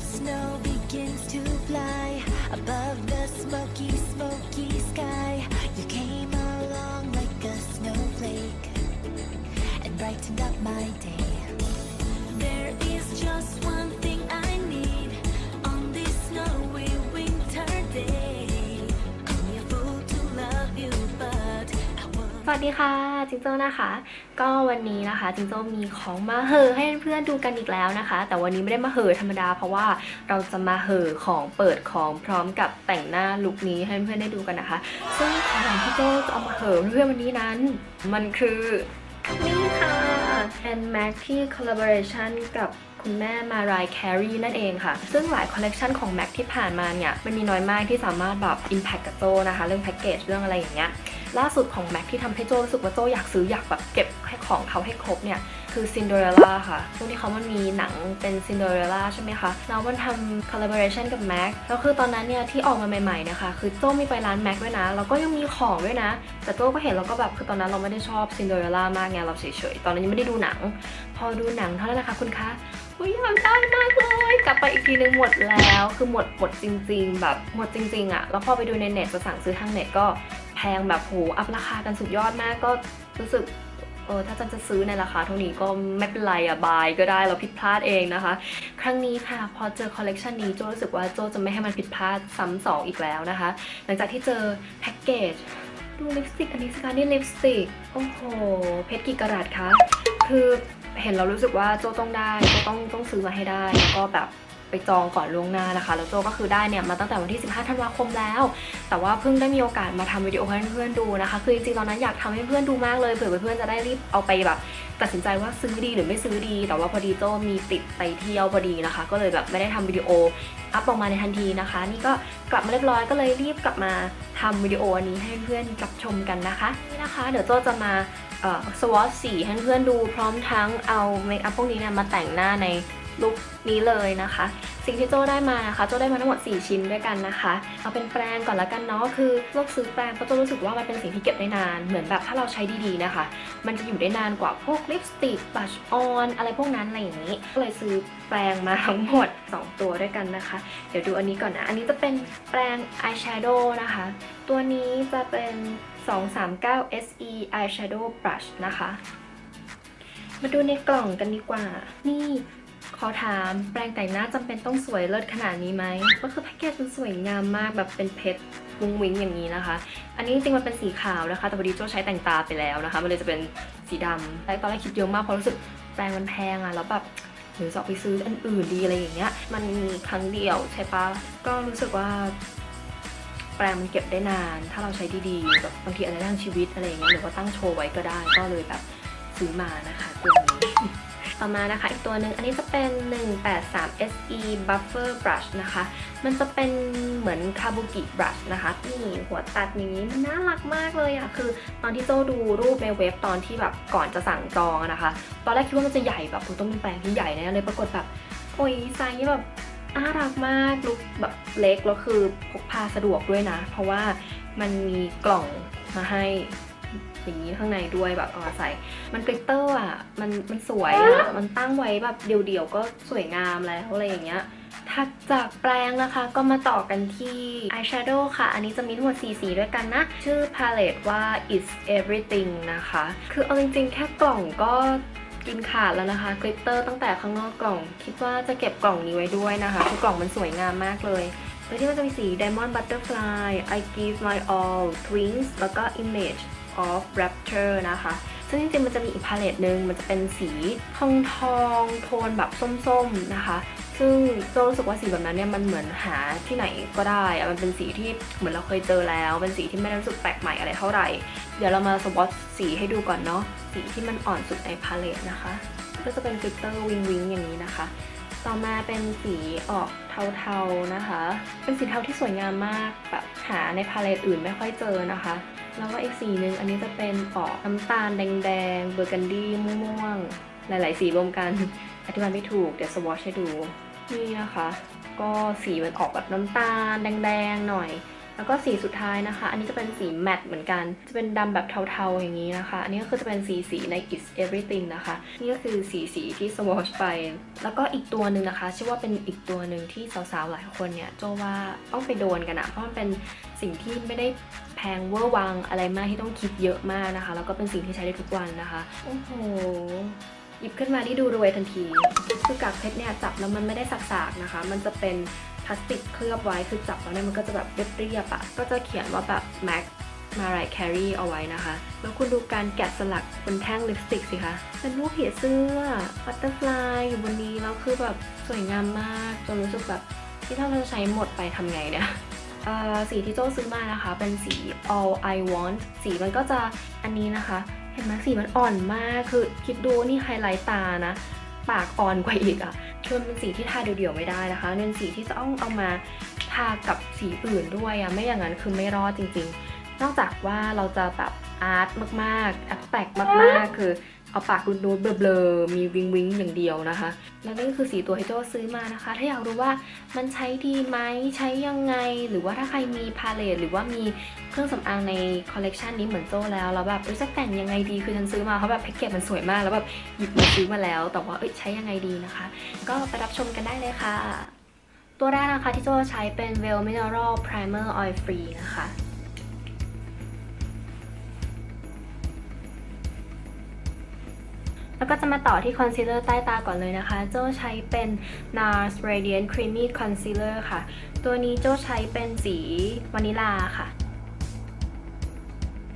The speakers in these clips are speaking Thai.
snow begins to fly above the smoky, smoky sky. You came along like a snowflake and brightened up my day. There is just one วัสดีค่ะจิงโจ้นะคะ ก็วันนี้นะคะจิงโจ้มีของมาเหอให้เพื่อนดูกันอีกแล้วนะคะ แต่วันนี้ไม่ได้มาเหอธรรมดา เพราะว่าเราจะมาเหอของเปิดของพร้อมกับแต่งหน้าลุคนี้ให้เพื่อนได้ดูกันนะคะ ซึ่งของที่โจ้จะเอามาเหอเพื่อนวันนี้นั้น มันคือนี่ค่ะ and Mac ที่ collaboration กับคุณแม่มารายแครีนั่นเองค่ะ ซึ่งหลายคอลเลกชันของ Mac ที่ผ่านมาเนี่ย มันมีน้อยมากที่สามารถแบบ impact กับโจนะคะ เรื่องแพ็กเกจเรื่องอะไรอย่างเงี้ย ล่าสุดของแม็กที่ทำให้โจรู้สึกว่าโจอยากซื้ออยากแบบเก็บให้ของเขาให้ครบเนี่ยคือ Cinderella ค่ะช่วงที่เขามันมีหนังเป็น Cinderella ใช่ไหมคะ แล้วมันทำ collaboration กับ Mac แล้วคือตอนนั้นเนี่ยที่ออกมาใหม่ๆนะคะ คือโจมีไปร้าน Mac ด้วยนะ แล้วก็ยังมีของด้วยนะ แต่โจก็เห็นแล้วก็แบบคือตอนนั้นเราไม่ได้ชอบ Cinderella มากไงเราเฉยๆ ตอนนั้นยังไม่ได้ดูหนัง พอดูหนังเท่านั้นนะคะคุณคะอุ๊ยอยากได้มากเลย กลับไปอีกทีนึงหมดแล้ว คือหมดหมดจริง ๆ แบบหมดจริงๆอะแล้วพอไปดูในเน็ตจะสั่งซื้อทางเน็ตก็ พงแบบโหอัพราคากันสุดยอดมากก็รู้สึกเออถ้าจันจะซื้อในราคาเท่านี้ก็ไม่เป็นไรอะบายก็ได้เราผิดพลาดเองนะคะ ครั้งนี้ค่ะ พอเจอคอลเลกชันนี้โจรู้สึกว่าโจจะไม่ให้มันผิดพลาดซ้ำสองอีกแล้วนะคะ หลังจากที่เจอแพ็กเกจดูลิปสติกอันนี้สิคะนี่ลิปสติกโอ้โห เพชรกี่กะรัตคะคือเห็นเรารู้สึกว่าโจต้องได้โจต้องต้องซื้อมาให้ได้แล้วก็แบบ ไปจองก่อนล่วงหน้านะคะ แล้วโจก็คือได้เนี่ยมาตั้งแต่วันที่ 15 ธันวาคมแล้ว แต่ว่าเพิ่งได้มีโอกาสมาทำวิดีโอให้เพื่อนๆดูนะคะ คือจริงๆตอนนั้นอยากทำให้เพื่อนดูมากเลย เผื่อเพื่อนๆจะได้รีบเอาไปแบบ ตัดสินใจว่าซื้อดีหรือไม่ซื้อดี แต่ว่าพอดีโจมีติดไปเที่ยวพอดีนะคะ ก็เลยแบบไม่ได้ทำวิดีโออัพออกมาในทันทีนะคะ นี่ก็กลับมาเรียบร้อยก็เลยรีบกลับมาทำวิดีโออันนี้ให้เพื่อนรับชมกันนะคะนี่นะคะ เดี๋ยวโจจะมาสวอตสีให้เพื่อนดูพร้อมทั้งเอาเมคอัพพวกนี้เนี่ยมาแต่งหน้าใน ลุคนี้เลยนะคะ สิ่งที่โจ้ได้มานะคะโจ้ได้มาทั้งหมด 4 ชิ้นด้วยกันนะคะ เอาเป็นแปรงก่อนละกันเนาะคือเลือกซื้อแปรงเพราะโจ้รู้สึกว่ามันเป็นสิ่งที่เก็บได้นาน เหมือนแบบถ้าเราใช้ดีๆนะคะ มันจะอยู่ได้นานกว่าพวกลิปสติกบัชออนอะไรพวกนั้นอะไรอย่างนี้ ก็เลยซื้อแปรงมาทั้งหมด 2 ตัวด้วยกันนะคะ เดี๋ยวดูอันนี้ก่อนนะ อันนี้จะเป็นแปรงอายแชโดว์นะคะ ตัวนี้จะเป็น 239 SE Eyeshadow Brush นะคะ มาดูในกล่องกันดีกว่า นี่ ขอถามแปรงแต่งหน้าจำเป็นต้องสวยเลิศขนาดนี้ไหมก็คือแพ็กเกจมันสวยงามมากแบบเป็นเพชรวุ้งวิ้งอย่างนี้นะคะ อันนี้จริงๆมันเป็นสีขาวนะคะ แต่พอดีโจใช้แต่งตาไปแล้วนะคะ มันเลยจะเป็นสีดำแต่ตอนแรกคิดเยอะมากเพราะรู้สึกแปรงมันแพงอะแล้วแบบหรือจะไปซื้ออันอื่นดีอะไรอย่างเงี้ย มันครั้งเดียวใช่ปะก็รู้สึกว่าแปรงมันเก็บได้นาน ถ้าเราใช้ดีๆแบบบางทีอาจจะทั้งชีวิตอะไรอย่างเงี้ยหรือว่าตั้งโชว์ไว้ก็ได้ ก็เลยแบบซื้อมานะคะตัวนี้ ต่อมานะคะ อีกตัวหนึ่งอันนี้จะเป็น 183 SE Buffer Brush นะคะ มันจะเป็นเหมือนคาบุกิบรัชนะคะนี่หัวตัดอย่างนี้มันน่ารักมากเลยอะคือ ตอนที่โจดูรูปในเว็บตอนที่แบบก่อนจะสั่งจองนะคะ ตอนแรกคิดว่ามันจะใหญ่แบบคุณต้องเป็นแปลงที่ใหญ่แน่เลยปรากฏแบบโอ้ยไซส์แบบน่ารักมากลุกแบบเล็กแล้วคือพกพาสะดวกด้วยนะ เพราะว่ามันมีกล่องมาให้ อย่างนี้ข้างในด้วยแบบเอามาใส่ มันกลิตเตอร์อะ มันมันสวยอะ มันตั้งไว้แบบเดี่ยวๆก็สวยงามแล้วอะไรอย่างเงี้ยถัดจากแปรงนะคะก็มาต่อกันที่ eyeshadow ค่ะ อันนี้จะมีทั้งหมด4สีด้วยกันนะ ชื่อ palette ว่า it's everything นะคะ คือเอาจริงๆ แค่กล่องก็กินขาดแล้วนะคะกลิตเตอร์ตั้งแต่ข้างนอกกล่อง คิดว่าจะเก็บกล่องนี้ไว้ด้วยนะคะคือกล่องมันสวยงามมากเลยโดยที่มันจะมีสี diamond butterfly I give my all twins แล้วก็ image of rapture นะคะ ซึ่งจริงๆมันจะมีอีกพาเลตหนึ่งมันจะเป็นสีทองทองโทนแบบส้มๆนะคะ ซึ่งโจรู้สึกว่าสีแบบนั้นเนี่ยมันเหมือนหาที่ไหนก็ได้อะมันเป็นสีที่เหมือนเราเคยเจอแล้ว เป็นสีที่ไม่ได้รู้สึกแปลกใหม่อะไรเท่าไหร่ เดี๋ยวเรามาสวอตสีให้ดูก่อนเนาะ สีที่มันอ่อนสุดในพาเลตนะคะ ก็จะเป็นกลิตเตอร์วิงวิงอย่างนี้นะคะต่อมาเป็นสีออกเทาๆนะคะ เป็นสีเทาที่สวยงามมากแบบหาในพาเลตอื่นไม่ค่อยเจอนะคะ แล้วก็อีกสีหนึ่งอันนี้จะเป็นออกน้ำตาลแดงๆเบอร์กันดี้ม่วงๆหลายๆสีรวมกัน อธิบายไม่ถูก เดี๋ยวสวอชให้ดู นี่นะคะ ก็สีมันออกแบบน้ำตาลแดงๆหน่อย แล้วก็สีสุดท้ายนะคะ อันนี้จะเป็นสีแมตต์เหมือนกัน จะเป็นดำแบบเทาๆอย่างนี้นะคะ อันนี้ก็คือจะเป็นสีสีใน It's Everything นะคะ นี่ก็คือสีสีที่ swatch ไป แล้วก็อีกตัวหนึ่งนะคะชื่อว่าเป็นอีกตัวหนึ่งที่สาวๆหลายคนเนี่ยโจว่าต้องไปโดนกันอะเพราะมันเป็นสิ่งที่ไม่ได้แพงเวอร์วังอะไรมากที่ต้องคิดเยอะมากนะคะ แล้วก็เป็นสิ่งที่ใช้ได้ทุกวันนะคะ โอ้โหหยิบขึ้นมาที่ดูรวยทันที คือกากเพชรเนี่ยจับแล้วมันไม่ได้สักๆนะคะ มันจะเป็น ลาสติกเคลือบไว้คือจับแล้วเนี่ยมันก็จะแบบเรียบๆอะก็จะเขียนว่าแบบ MAC มาไรแครีเอาไว้นะคะ แล้วคุณดูการแกะสลักบนแท่งลิปสติกสิคะ เป็นรูปผีเสื้อบัตเตอร์ฟลายอยู่บนนี้แล้วคือแบบสวยงามมาก จนรู้สึกแบบที่ถ้าเราจะใช้หมดไปทำไงเนี่ยสีที่โจ้ซื้อมานะคะ เป็นสี all I want สีมันก็จะอันนี้นะคะ เห็นไหมสีมันอ่อนมาก คือคิดดูนี่ไฮไลท์ตานะ ปากอ่อนกว่าอีกอะ่ะ คือมันเป็นสีที่ทาเดี่ยวๆไม่ได้นะคะเป็นสีที่จะต้องเอามาทากับสีอื่นด้วยอะ่ะไม่อย่างนั้นคือไม่รอดจริง ๆ นอกจากว่าเราจะแบบอาร์ตมากๆแอบแตกมากๆ คือ เอาปากนูดๆเบลอๆมีวิงวิงอย่างเดียวนะคะ แล้วนี่คือสีตัวที่โจ้ซื้อมานะคะ ถ้าอยากรู้ว่ามันใช้ดีไหมใช้ยังไง หรือว่าถ้าใครมีพาเลตหรือว่ามีเครื่องสำอางในคอลเลกชันนี้เหมือนโจ้แล้วแล้วแบบเอ้จะแต่งยังไงดีคือฉันซื้อมาเพราะแบบแพ็กเกจมันสวยมากแล้วแบบหยิบมาซื้อมาแล้ว แต่ว่าเอ้ยใช้ยังไงดีนะคะ ก็ไปรับชมกันได้เลยค่ะ ตัวแรกนะคะที่โจ้ใช้เป็น Well Mineral Primer Oil Free นะคะ แล้วก็จะมาต่อที่คอนซีลเลอร์ใต้ตาก่อนเลยนะคะ โจ้ใช้เป็น NARS Radiant Creamy Concealer ค่ะ ตัวนี้โจ้ใช้เป็นสีวานิลาค่ะ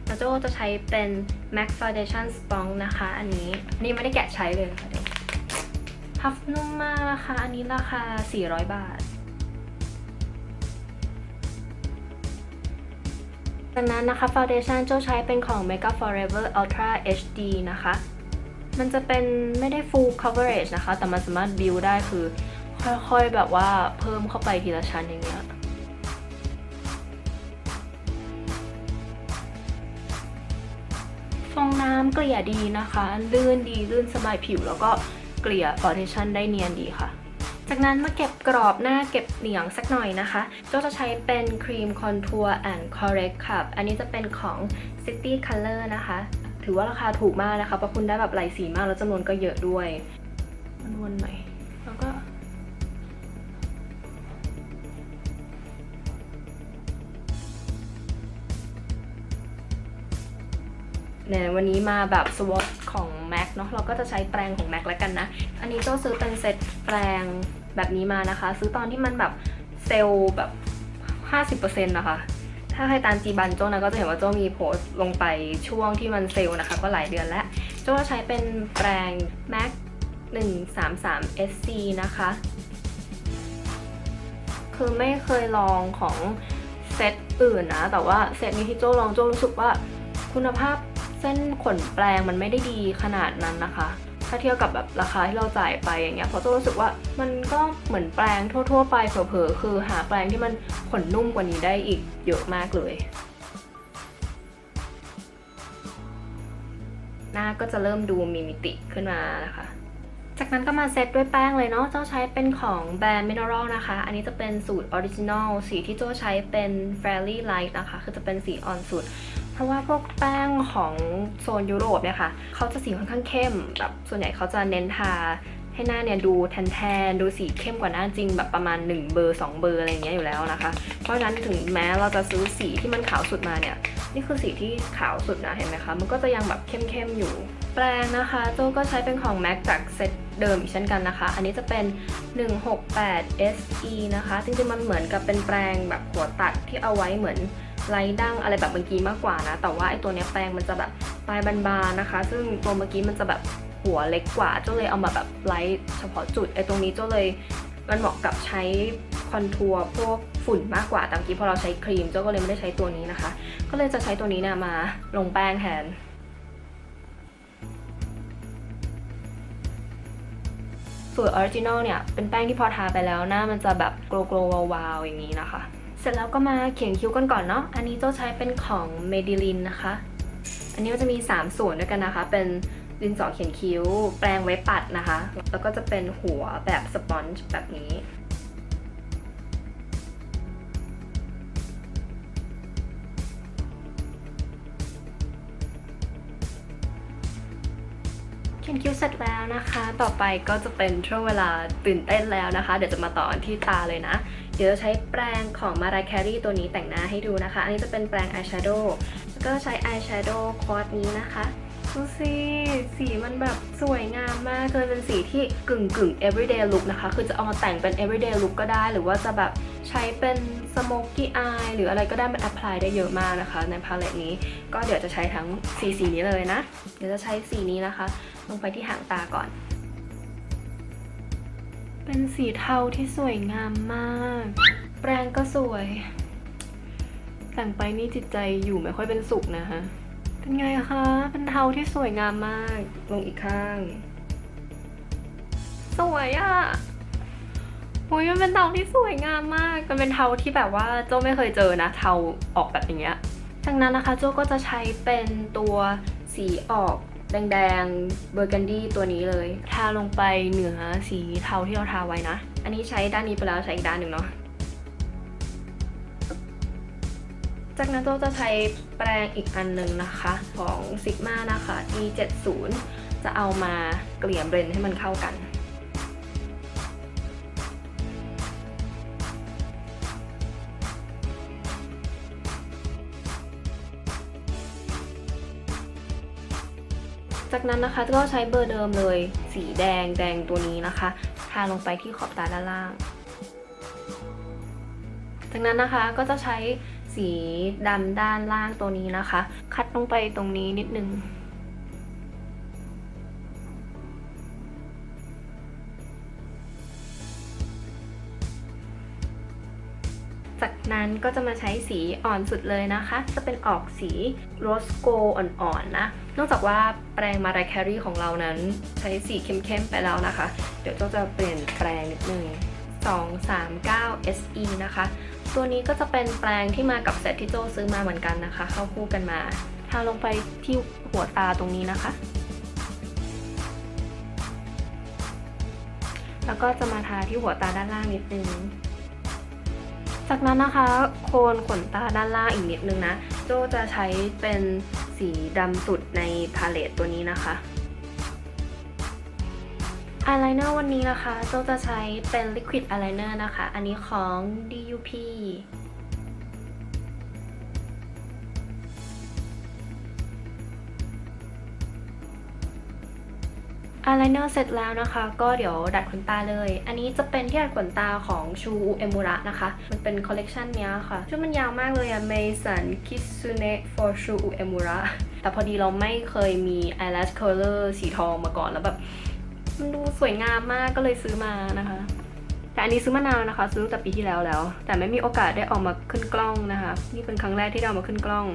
แล้วโจ้จะใช้เป็น MAC Foundation Sponge นะคะ อันนี้อันนี้ไม่ได้แกะใช้เลยนะคะเดี๋ยวพัฟนุ่มมากนะคะ อันนี้ราคา 400 บาทจากนั้นนะคะ Foundation โจ้ใช้เป็นของ Makeup Forever Ultra HD นะคะ มันจะเป็นไม่ได้ full coverage นะคะ แต่มันสามารถ build ได้คือค่อยๆ แบบว่าเพิ่มเข้าไปทีละชั้นอย่างเงี้ยฟองน้ำเกลี่ยดีนะคะ ลื่นดีลื่นสบายผิว แล้วก็เกลี่ย foundation ได้เนียนดีค่ะ จากนั้นมาเก็บกรอบหน้าเก็บเหนียงสักหน่อยนะคะโจจะใช้เป็นครีมคอนทัวร์ and correct ค่ะ อันนี้จะเป็นของ City Color นะคะ ถือว่าราคาถูกมากนะคะเพราะคุณได้แบบหลายสีมากแล้วจำนวนก็เยอะด้วยนวลหน่อยแล้วก็เนี่ยวันนี้มาแบบสวอตของ MAC เนาะเราก็จะใช้แปรงของ MAC แล้วกันนะ อันนี้โจซื้อเป็นเซตแปรงแบบนี้มานะคะ ซื้อตอนที่มันแบบเซลล์แบบ 50%นะคะ ถ้าใครตามจีบันโจนะก็จะเห็นว่าโจ้มีโพสต์ลงไปช่วงที่มันเซลล์นะคะ ก็หลายเดือนแล้ว โจ้ใช้เป็นแปรง MAC 133 SC นะคะ คือไม่เคยลองของเซตอื่นนะ แต่ว่าเซตนี้ที่โจ้ลองโจ้รู้สึกว่าคุณภาพเส้นขนแปรงมันไม่ได้ดีขนาดนั้นนะคะ ถ้าเทียบกับแบบราคาที่เราจ่ายไปอย่างเงี้ยเพราะโจรู้สึกว่ามันก็เหมือนแปรงทั่ว ๆ ไปเผลอๆคือหาแปรงที่มันขนนุ่มกว่านี้ได้อีกเยอะมากเลย หน้าก็จะเริ่มดูมีมิติขึ้นมานะคะจากนั้นก็มาเซตด้วยแป้งเลยเนาะ เจ้าใช้เป็นของแบรนด์ Mineral นะคะ อันนี้จะเป็นสูตรออริจินอล สีที่เจ้าใช้เป็น Fairly Light นะคะ คือจะเป็นสีอ่อนสุด เพราะว่าพวกแป้งของโซนยุโรปเนี่ยค่ะเขาจะสีค่อนข้างเข้มแบบส่วนใหญ่เขาจะเน้นทาให้หน้าเนี่ยดูแทนๆดูสีเข้มกว่าหน้าจริงแบบประมาณ 1 เบอร์ 2 เบอร์อะไรอย่างเงี้ยอยู่แล้วนะคะ เพราะฉะนั้นถึงแม้เราจะซื้อสีที่มันขาวสุดมาเนี่ยนี่คือสีที่ขาวสุดนะเห็นไหมคะ มันก็จะยังแบบเข้มๆอยู่ แปรงนะคะโจก็ใช้เป็นของ MAC จากเซตเดิมอีกเช่นกันนะคะ อันนี้จะเป็น 168 SE นะคะ จริงๆมันเหมือนกับเป็นแปรงแบบหัวตัดที่เอาไว้เหมือน ไร้ดั้งอะไรแบบเมื่อกี้มากกว่านะ แต่ว่าไอตัวเนี้ยแปรงมันจะแบบปลายบานๆนะคะ ซึ่งตัวเมื่อกี้มันจะแบบหัวเล็กกว่าโจเลยเอามาแบบไลท์เฉพาะจุดไอตรงนี้โจเลยมันเหมาะกับใช้คอนทัวร์พวกฝุ่นมากกว่าต่เมื่อกี้พอเราใช้ครีมโจก็เลยไม่ได้ใช้ตัวนี้นะคะ ก็เลยจะใช้ตัวนี้เนี่ยมาลงแป้งแทนส่วนออริจินอลเนี่ยเป็นแป้งที่พอทาไปแล้วหน้ามันจะแบบโกลโกลวาวๆอย่างนี้นะคะ สร็จแล้วก็มาเขียนคิ้วกันก่อนเนาะ อันนี้เจ้าใช้เป็นของเมดิลินนะคะ อันนี้ก็จะมี 3 ส่วนด้วยกันนะคะ เป็นดินสอเขียนคิ้ว แปรงไว้ปัดนะคะ แล้วก็จะเป็นหัวแบบสปอนจ์แบบนี้ นคิ้วเสร็จแล้วนะคะ ต่อไปก็จะเป็นช่วงเวลาตื่นเต้นแล้วนะคะ เดี๋ยวจะมาต่อที่ตาเลยนะ เดี๋ยวจะใช้แปรงของ Mariah Carey ตัวนี้แต่งหน้าให้ดูนะคะ อันนี้จะเป็นแปรงอายแชโดว์แล้วก็ใช้อายแชโดว์ควอตนี้นะคะดูสิสีมันแบบสวยงามมากเลยเป็นสีที่กึ่งกึ่ง everyday look นะคะ คือจะเอามาแต่งเป็น everyday look ก็ได้ หรือว่าจะแบบใช้เป็น smoky eye หรืออะไรก็ได้มัน apply ได้เยอะมากนะคะ ในพาเลตนี้ก็เดี๋ยวจะใช้ทั้งสีสีนี้เลยนะ เดี๋ยวจะใช้สีนี้นะคะ ลงไปที่หางตาก่อน เป็นสีเทาที่สวยงามมาก แปรงก็สวย แต่งไปนี่จิตใจอยู่ไม่ค่อยเป็นสุขนะคะเป็นไงคะ เป็นเทาที่สวยงามมาก ลงอีกข้าง สวยอะ่ะ อุ้ยมันเป็นเทาที่สวยงามมาก มันเป็นเทาที่แบบว่าโจไม่เคยเจอนะเทาออกแบบอย่างเงี้ยจากนั้นนะคะโจก็จะใช้เป็นตัวสีออกแดงๆเบอร์กันดี้ตัวนี้เลย ทาลงไปเหนือสีเทาที่เราทาไว้นะ อันนี้ใช้ด้านนี้ไปแล้วใช้อีกด้านหนึ่งเนาะจากนั้นโจจะใช้แปรงอีกอันหนึ่งนะคะของ Sigma นะคะ E70 จะเอามาเกลี่ยเบรนให้มันเข้ากัน จากนั้นนะคะก็ใช้เบอร์เดิมเลย สีแดงแดงตัวนี้นะคะทาลงไปที่ขอบตาด้านล่าง จากนั้นนะคะก็จะใช้สีดำด้านล่างตัวนี้นะคะ คัดลงไปตรงนี้นิดนึง นั้นก็จะมาใช้สีอ่อนสุดเลยนะคะ จะเป็นออกสีโรสโกอ่อนๆนะ นอกจากว่าแปรงมา r ายแครีของเรานั้นใช้สีเข้มๆไปแล้วนะคะ เดี๋ยวโจจะเปลี่ยนแปรงนิดนึง239 SE นะคะ ตัวนี้ก็จะเป็นแปรงที่มากับเซตที่โจซื้อมาเหมือนกันนะคะ เข้าคู่กันมาทาลงไปที่หัวตาตรงนี้นะคะ แล้วก็จะมาทาที่หัวตาด้านล่างนิดนึง จากนั้นนะคะโคนขนตาด้านล่างอีกนิดนึงนะ โจจะใช้เป็นสีดำสุดในพาเลตตัวนี้นะคะอายไลเนอร์วันนี้นะคะ โจจะใช้เป็น Liquid Eyeliner นะคะ อันนี้ของ DUP อายไลเนอร์เสร็จแล้วนะคะ ก็เดี๋ยวดัดขนตาเลย อันนี้จะเป็นที่ดัดขนตาของชูเอมูระนะคะ มันเป็นคอลเลกชันเนี้ยค่ะ ชื่อมันยาวมากเลยอะ Mason Kitsune for Shu Emura แต่พอดีเราไม่เคยมี eyelash curler สีทองมาก่อนแล้วแบบมันดูสวยงามมากก็เลยซื้อมานะคะ แต่อันนี้ซื้อมานานนะคะ ซื้อตั้งแต่ปีที่แล้วแล้ว แต่ไม่มีโอกาสได้ออกมาขึ้นกล้องนะคะ นี่เป็นครั้งแรกที่ได้เอามาขึ้นกล้อง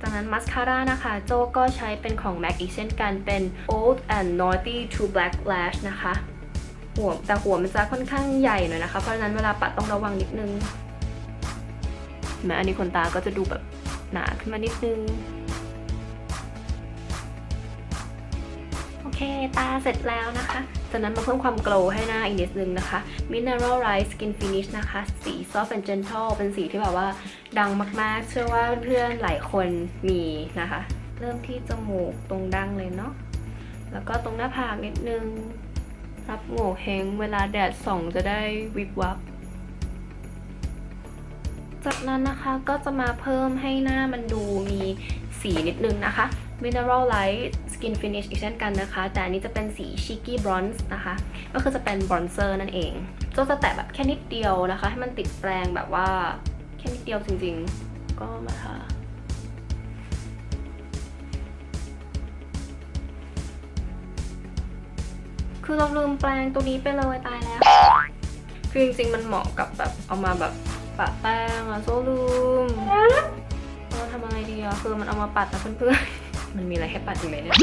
จากนั้นมัสคาร่านะคะ โจก็ใช้เป็นของ MAC อีกเช่นกันเป็น Old and Naughty to Black Lash นะคะ หัวแต่หัวมันจะค่อนข้างใหญ่หน่อยนะคะ เพราะฉะนั้นเวลาปัดต้องระวังนิดนึงเห็นไหมอันนี้ขนตาก็จะดูแบบหนาขึ้นมานิดนึง โอเค ตาเสร็จแล้วนะคะ จากนั้นมาเพิ่มความโกลว์ให้หน้าอีกนิดนึงนะคะ Mineral Rice Skin Finish นะคะ สี Soft and Gentle เป็นสีที่แบบว่าดังมากๆ เชื่อว่าเพื่อนหลายคนมีนะคะ เริ่มที่จมูกตรงดังเลยเนาะ แล้วก็ตรงหน้าผากนิดนึง รับโง่เฮงเวลาแดดส่องจะได้วิบวับจากนั้นนะคะก็จะมาเพิ่มให้หน้ามันดูมีสีนิดนึงนะคะ Mineral Light Skin Finish อีกเช่นกันนะคะ แต่อันนี้จะเป็นสี Cheeky Bronze นะคะ ก็คือจะเป็น bronzer นั่นเองโจจะแตะแบบแค่นิดเดียวนะคะ ให้มันติดแปรงแบบว่าแค่นิดเดียวจริงๆ ก็มาทาคือเราลืมแปรงตัวนี้ไปเลยตายแล้ว คือจริงๆ มันเหมาะกับแบบเอามาแบบปะแป้งอะโซลืมเราทำอะไรดีอะคือมันเอามาปัดนะเพื่อนๆ มันมีอะไรให้ปัดอีกไหมเนี่ย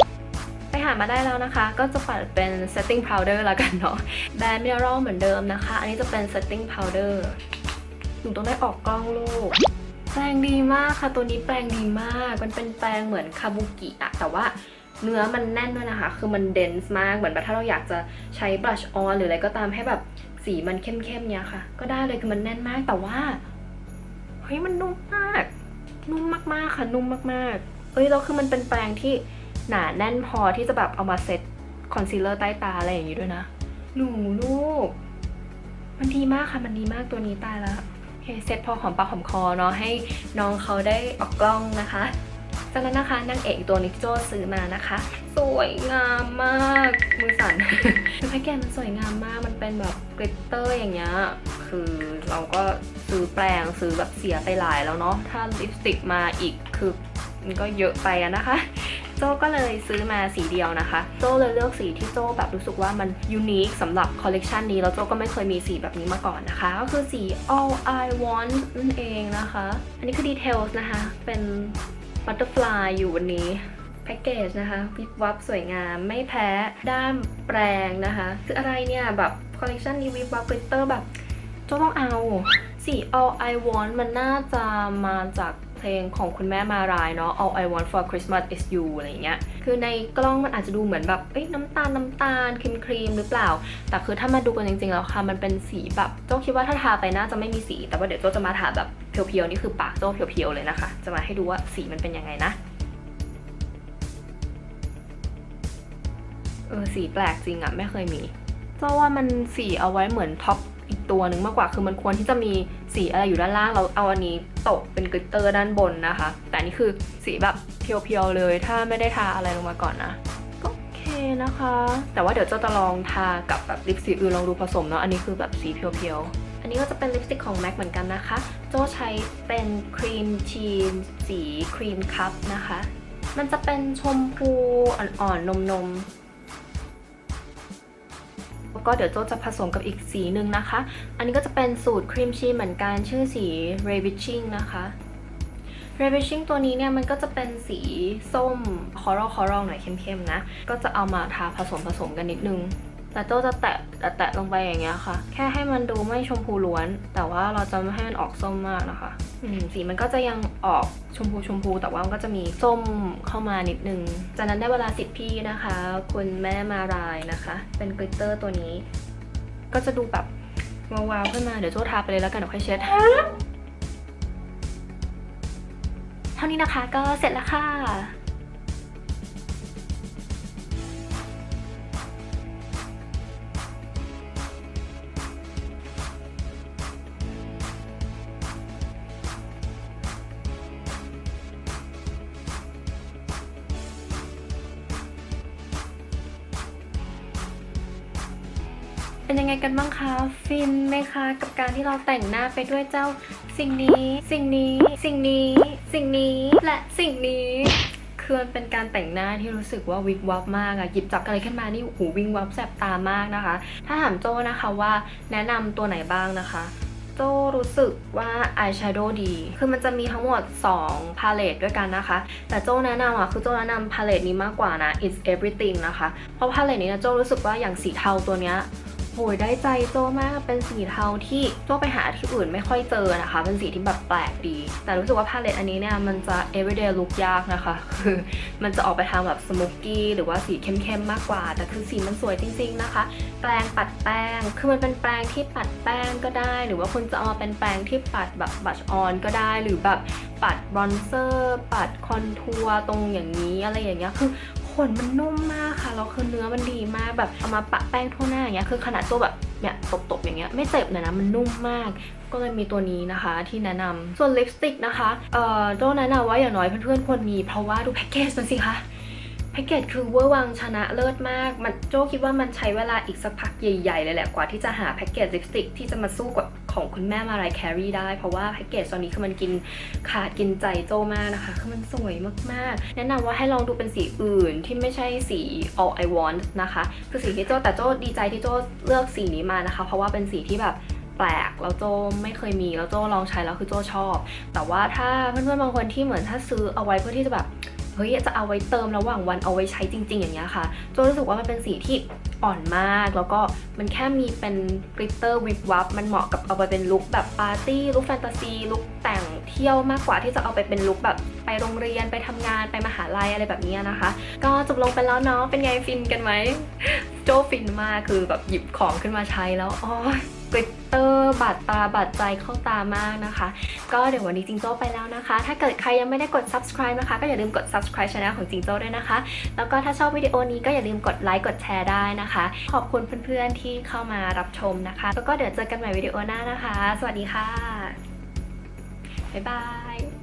ไปหามาได้แล้วนะคะ ก็จะปัดเป็น setting powder ละกันเนาะ แบรนด์ mineral เหมือนเดิมนะคะ อันนี้จะเป็น setting powder หนูต้องได้ออกกล้องลูกแปรงดีมากค่ะ ตัวนี้แปรงดีมาก มันเป็นแปรงเหมือนคาบุกิอะแต่ว่าเนื้อมันแน่นด้วยนะคะ คือมันเดนส์มาก เหมือนแบบถ้าเราอยากจะใช้บลัชออนหรืออะไรก็ตามให้แบบสีมันเข้มๆเนี้ยค่ะ ก็ได้เลยคือมันแน่นมากแต่ว่า เฮ้ยมันนุ่มมาก นุ่มมากๆค่ะ นุ่มมากๆ เอ้ยแล้วคือมันเป็นแปรงที่หนาแน่นพอที่จะแบบเอามาเซ็ตคอนซีลเลอร์ใต้ตาอะไรอย่างนี้ด้วยนะ หนูลูก มันดีมากค่ะมันดีมากตัวนี้ตายแล้วโอเคเซ็ตพอหอมปากหอมคอเนาะให้น้องเขาได้ออกกล้องนะคะจากนั้นนะคะนางเอกอีกตัวนี้ที่โจซื้อมานะคะ สวยงามมากมือสั่นคือแพ็กเกจมันสวยงามมากมันเป็นแบบกลิตเตอร์อย่างเงี้ยคือเราก็ซื้อแปลงซื้อแบบเสียไปหลายแล้วเนาะถ้าลิปสติกมาอีกคือ มันก็เยอะไปอะนะคะ โจก็เลยซื้อมาสีเดียวนะคะ โจเลยเลือกสีที่โจแบบรู้สึกว่ามันยูนิคสำหรับคอลเลกชันนี้ แล้วโจก็ไม่เคยมีสีแบบนี้มาก่อนนะคะ ก็คือสี all I want นั่นเองนะคะ อันนี้คือ details นะคะ เป็นบัตเตอร์ฟลายอยู่วันนี้แพ็กเกจนะคะวิบวับสวยงามไม่แพ้ด้ามแปรงนะคะ คืออะไรเนี่ย แบบคอลเลกชันนี้วิบวับกลิตเตอร์แบบโจต้องเอาสี all I want มันน่าจะมาจาก เพลงของคุณแม่มารายเนาะ all I want for Christmas is you อะไรเงี้ย คือในกล้องมันอาจจะดูเหมือนแบบเอ้ยน้ำตาลน้ำตาลครีมครีมหรือเปล่า แต่คือถ้ามาดูกันจริงๆแล้วค่ะ มันเป็นสีแบบโจ้คิดว่าถ้าทาไปน่าจะไม่มีสี แต่ว่าเดี๋ยวโจ้จะมาทาแบบเพียวๆนี่คือปากโจ้เพียวๆเลยนะคะ จะมาให้ดูว่าสีมันเป็นยังไงนะ เออสีแปลกจริงอะไม่เคยมีเจ้าว่ามันสีเอาไว้เหมือนท็อป อีกตัวหนึ่งมากกว่าคือมันควรที่จะมีสีอะไรอยู่ด้านล่างเราเอาอันนี้ตกเป็นกลิตเตอร์ด้านบนนะคะ แต่นี่คือสีแบบเพียวๆเลย ถ้าไม่ได้ทาอะไรลงมาก่อนนะก็โอเคนะคะ แต่ว่าเดี๋ยวเจ้าจะลองทากับแบบลิปสีอื่นลองดูผสมเนาะอันนี้คือแบบสีเพียวๆอันนี้ก็จะเป็นลิปสติกของ MAC เหมือนกันนะคะ โจใช้เป็นครีมชีนสีครีมคัพนะคะ มันจะเป็นชมพูอ่อนๆนมๆ ก็เดี๋ยวโจจะผสมกับอีกสีหนึ่งนะคะ อันนี้ก็จะเป็นสูตรครีมชีเหมือนกันชื่อสี r a v i s h i n g นะคะ r a v i s h i n g ตัวนี้เนี่ยมันก็จะเป็นสีส้มคอรัลคอรัลหน่อยเข้มๆนะ ก็จะเอามาทาผสมผสมกันนิดนึง แต่โจจะแตะแตะลงไปอย่างเงี้ยค่ะ แค่ให้มันดูไม่ชมพูล้วน แต่ว่าเราจะไม่ให้มันออกส้มมากนะคะสีมันก็จะยังออกชมพูชมพูแต่ว่ามันก็จะมีส้มเข้ามานิดนึง จากนั้นได้เวลาสิทธิ์พี่นะคะ คุณแม่มารายนะคะ เป็นกลิตเตอร์ตัวนี้ ก็จะดูแบบวาวๆขึ้นมาเดี๋ยวโจ้ทาไปเลยแล้วกันเดี๋ยวค่อยเช็ดเท่านี้นะคะก็เสร็จแล้วค่ะ เป็นยังไงกันบ้างคะ ฟินไหมคะ กับการที่เราแต่งหน้าไปด้วยเจ้าสิ่งนี้ สิ่งนี้ สิ่งนี้ สิ่งนี้ และสิ่งนี้ คือมันเป็นการแต่งหน้าที่รู้สึกว่าวิกวับมากอะหยิบจับอะไรขึ้นมานี่หูวิงวับแสบตามากนะคะ ถ้าถามโจ้นะคะว่าแนะนำตัวไหนบ้างนะคะโจ้รู้สึกว่าอายแชโดว์ดี คือมันจะมีทั้งหมด 2 พาเลตด้วยกันนะคะ แต่โจ้แนะนำอะ คือโจ้แนะนำพาเลตนี้มากกว่านะ it's everything นะคะ เพราะพาเลตนี้นะโจ้รู้สึกว่าอย่างสีเทาตัวเนี้ย โหยได้ใจโจมากเป็นสีเทาที่โจไปหาที่อื่นไม่ค่อยเจอนะคะ เป็นสีที่แบบแปลกดี แต่รู้สึกว่าพาเลตอันนี้เนี่ยมันจะ everyday look ยากนะคะ คือมันจะออกไปทางแบบ smoky หรือว่าสีเข้มๆมากกว่า แต่คือสีมันสวยจริง ๆนะคะ แปรงปัดแป้ง คือมันเป็นแปรงที่ปัดแป้งก็ได้ หรือว่าคุณจะเอามาเป็นแปรงที่ปัดแบบบัชออนก็ได้ หรือแบบปัดบรอนเซอร์ ปัดคอนทัวร์ตรงอย่างนี้อะไรอย่างเงี้ย คือ นมันนุ่มมากค่ะแล้วคือเนื้อมันดีมากแบบเอามาปะแป้งทั่วหน้าอย่างเงี้ยคือขนาดตัวแบบเนี่ยตบๆอย่างเงี้ยไม่เจ็บเลยนะมันนุ่มมาก ก็เลยมีตัวนี้นะคะที่แนะนำส่วนลิปสติกนะคะเอ่อโดแนะนำว่าอย่างน้อยเพื่อนๆควรมีเพราะว่าดูแพ็กเกจมันสิคะ พ็กเกจคือเวอร์วังชนะเลิศมาก มันโจคิดว่ามันใช้เวลาอีกสักพักใหญ่ ๆ เลยแหละกว่าที่จะหาแพ็กเกจลิปสติกที่จะมาสู้กับของคุณแม่มารายแครีได้ เพราะว่าแพ็กเกจตอนนี้คือมันกินขาดกินใจโจมากนะคะ คือมันสวยมากๆ แนะนำว่าให้ลองดูเป็นสีอื่นที่ไม่ใช่สี all I want นะคะ คือสีที่โจแต่โจดีใจที่โจเลือกสีนี้มานะคะ เพราะว่าเป็นสีที่แบบแปลกแล้วโจไม่เคยมีแล้วโจลองใช้แล้วคือโจชอบ แต่ว่าถ้าเพื่อนๆบางคนที่เหมือนถ้าซื้อเอาไว้เพื่อที่จะแบบ เฮ้ยจะเอาไว้เติมระหว่างวันเอาไว้ใช้จริง ๆ อย่างเงี้ยค่ะโจรู้สึกว่ามันเป็นสีที่อ่อนมาก แล้วก็มันแค่มีเป็นกลิตเตอร์วิบวับมันเหมาะกับเอาไปเป็นลุคแบบปาร์ตี้ลุคแฟนตาซีลุคแต่งเที่ยวมากกว่าที่จะเอาไปเป็นลุคแบบไปโรงเรียนไปทำงานไปมหาลัยอะไรแบบนี้นะคะ ก็จบลงไปแล้วเนาะเป็นไงฟินกันไหมโจฟินมากคือแบบหยิบของขึ้นมาใช้แล้วอ๋อกลิต เตอร์บาดตาบาดใจเข้าตามากนะคะ ก็เดี๋ยววันนี้จิงโจ้ไปแล้วนะคะ ถ้าเกิดใครยังไม่ได้กด subscribe นะคะ ก็อย่าลืมกด subscribe channel ของจิงโจ้ด้วยนะคะ แล้วก็ถ้าชอบวิดีโอนี้ก็อย่าลืมกดไลค์กดแชร์ได้นะคะ ขอบคุณเพื่อนๆที่เข้ามารับชมนะคะ แล้วก็เดี๋ยวเจอกันใหม่วิดีโอหน้านะคะ สวัสดีค่ะบ๊ายบาย